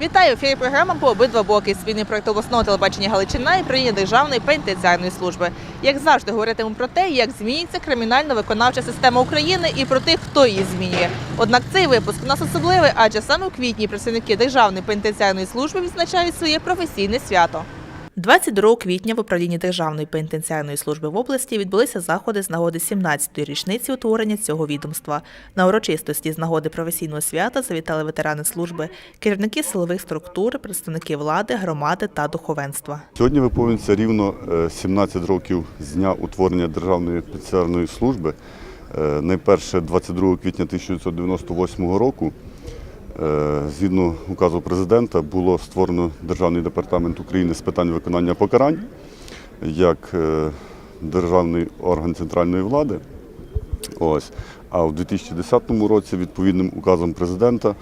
Вітаю! Ефірі програма по обидва боки. Спільний проект обласного телебачення Галичина і прийняття Державної пенітенціарної служби. Як завжди, говоритимемо про те, як змінюється кримінально-виконавча система України і про тих, хто її змінює. Однак цей випуск у нас особливий, адже саме у квітні працівники Державної пенітенціарної служби відзначають своє професійне свято. 22 квітня в управлінні Державної пенітенціарної служби в області відбулися заходи з нагоди 17-ї річниці утворення цього відомства. На урочистості з нагоди професійного свята завітали ветерани служби, керівники силових структур, представники влади, громади та духовенства. Сьогодні виповнюється рівно е, 17 років з дня утворення Державної пенітенціарної служби. Е, Найперше 22 квітня 1998 року, е, згідно указу президента, було створено Державний департамент України з питань виконання покарань як е, державний орган центральної влади. Ось. А в 2010 році відповідним указом президента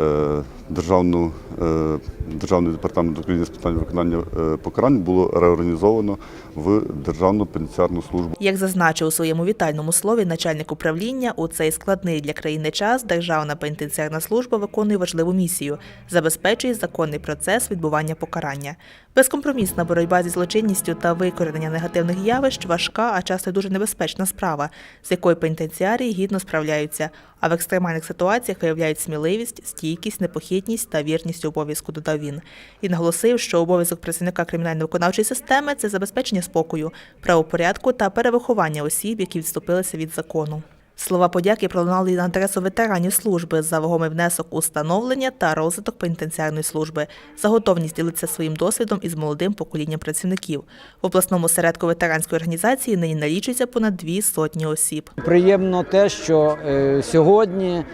е, Державну, е, Державний департамент України з питань виконання е, покарань було реорганізовано в Державну пенітенціарну службу. Як зазначив у своєму вітальному слові начальник управління, у цей складний для країни час Державна пенітенціарна служба виконує важливу місію, забезпечує законний процес відбування покарання. Безкомпромісна боротьба зі злочинністю та викоренення негативних явищ важка, а часто дуже небезпечна справа, з якою пенітенціарії гідно справляються, а в екстремальних ситуаціях виявляють сміливість, стійкість, непохитність та вірність обов'язку, додав він. І наголосив, що обов'язок працівника кримінально-виконавчої системи це забезпечення спокою, правопорядку та перевиховання осіб, які відступилися від закону. Слова подяки пролунали на адресу ветеранів служби за вагомий внесок у становлення та розвиток пенітенціарної служби, за готовність ділитися своїм досвідом із молодим поколінням працівників. В обласному середку ветеранської організації нині налічується понад дві сотні осіб. Приємно те, що е, сьогодні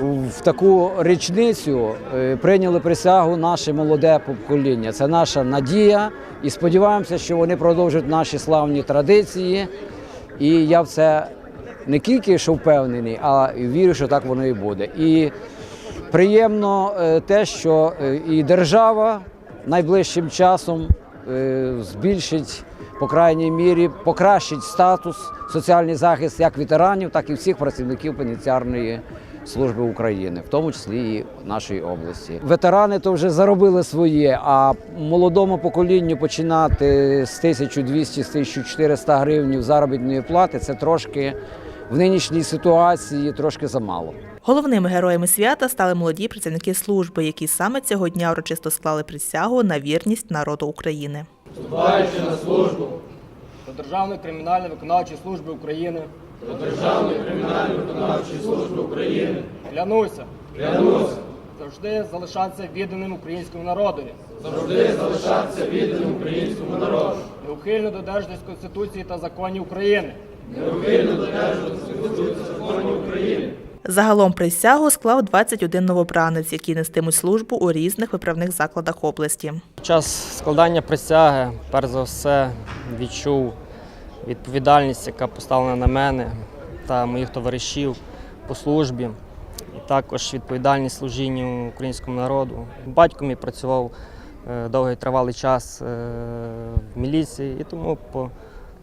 в таку річницю е, прийняли присягу наше молоде покоління. Це наша надія, і сподіваємося, що вони продовжать наші славні традиції. І я в це не тільки що впевнений, а вірю, що так воно і буде. І приємно е, те, що е, і держава найближчим часом збільшить, по крайній мірі, покращить статус, соціальний захист як ветеранів, так і всіх працівників пенітенціарної служби України, в тому числі і нашої області. Ветерани то вже заробили своє, а молодому поколінню починати з 1200 з 1400 гривень заробітної плати це трошки в нинішній ситуації трошки замало. Головними героями свята стали молоді працівники служби, які саме цього дня урочисто склали присягу на вірність народу України. до Державної кримінальної виконавчої служби України. До Державної кримінальної виконавчої служби України. Клянуся. Клянуся. Завжди залишатися відданим українському народові. Завжди залишатися відданим українському народу. Неухильно додержуватись Конституції та законів України. Загалом присягу склав 21 новобранець, які нестимуть службу у різних виправних закладах області. Під час складання присяги, перш за все, відчув відповідальність, яка поставлена на мене та моїх товаришів по службі, і також відповідальність служінню українському народу. Батько мій працював е, довгий тривалий час е, в міліції, і тому по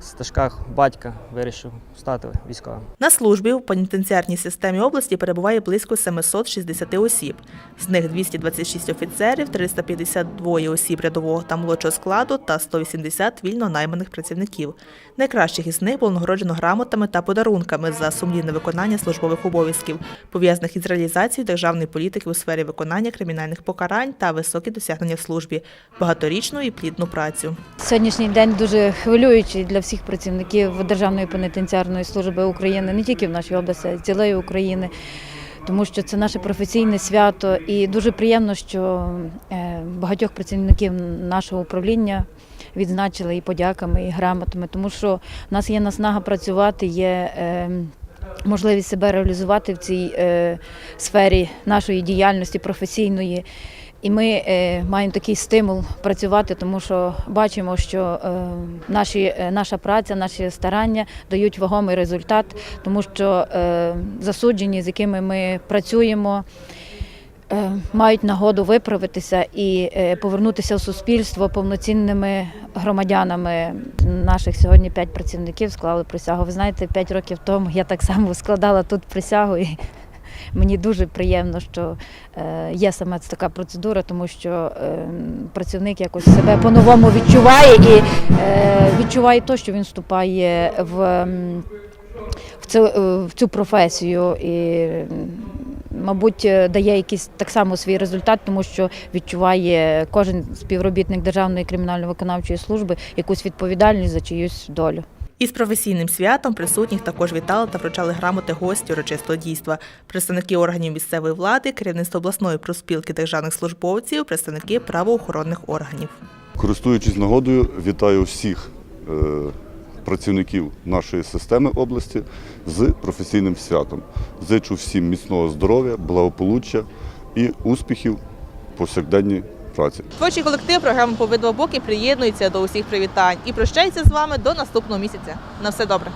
стежках батька вирішив стати військовим. На службі в пенітенціарній системі області перебуває близько 760 осіб. З них 226 офіцерів, 352 осіб рядового та молодшого складу та 180 вільно найманих працівників. Найкращих із них було нагороджено грамотами та подарунками за сумлінне виконання службових обов'язків, пов'язаних із реалізацією державної політики у сфері виконання кримінальних покарань та високі досягнення в службі, багаторічну і плідну працю. Сьогоднішній день дуже хвилюючий для всіх працівників Державної пенітенціарної служби України, не тільки в нашій області, а й цілої України. Тому що це наше професійне свято, і дуже приємно, що е, багатьох працівників нашого управління відзначили і подяками, і грамотами, тому що в нас є наснага працювати, є е, можливість себе реалізувати в цій е, сфері нашої діяльності професійної. І ми е, маємо такий стимул працювати, тому що бачимо, що е, наші, е, наша праця, наші старання дають вагомий результат, тому що засуджені, з якими ми працюємо, мають нагоду виправитися і повернутися в суспільство повноцінними громадянами. Наших сьогодні п'ять працівників склали присягу. Ви знаєте, п'ять років тому я так само складала тут присягу. Мені дуже приємно, що е, є саме така процедура, тому що е, працівник якось себе по-новому відчуває і е, відчуває те, що він вступає в. в цю, в цю професію і, мабуть, дає якийсь так само свій результат, тому що відчуває кожен співробітник Державної кримінально-виконавчої служби якусь відповідальність за чиюсь долю. Із професійним святом присутніх також вітали та вручали грамоти гості урочистого дійства, представники органів місцевої влади, керівництво обласної профспілки державних службовців, представники правоохоронних органів. Користуючись нагодою, вітаю всіх е, працівників нашої системи області з професійним святом. Зичу всім міцного здоров'я, благополуччя і успіхів повсякденній праці. Творчий колектив програми «По обидва боки приєднується до усіх привітань і прощається з вами до наступного місяця. На все добре.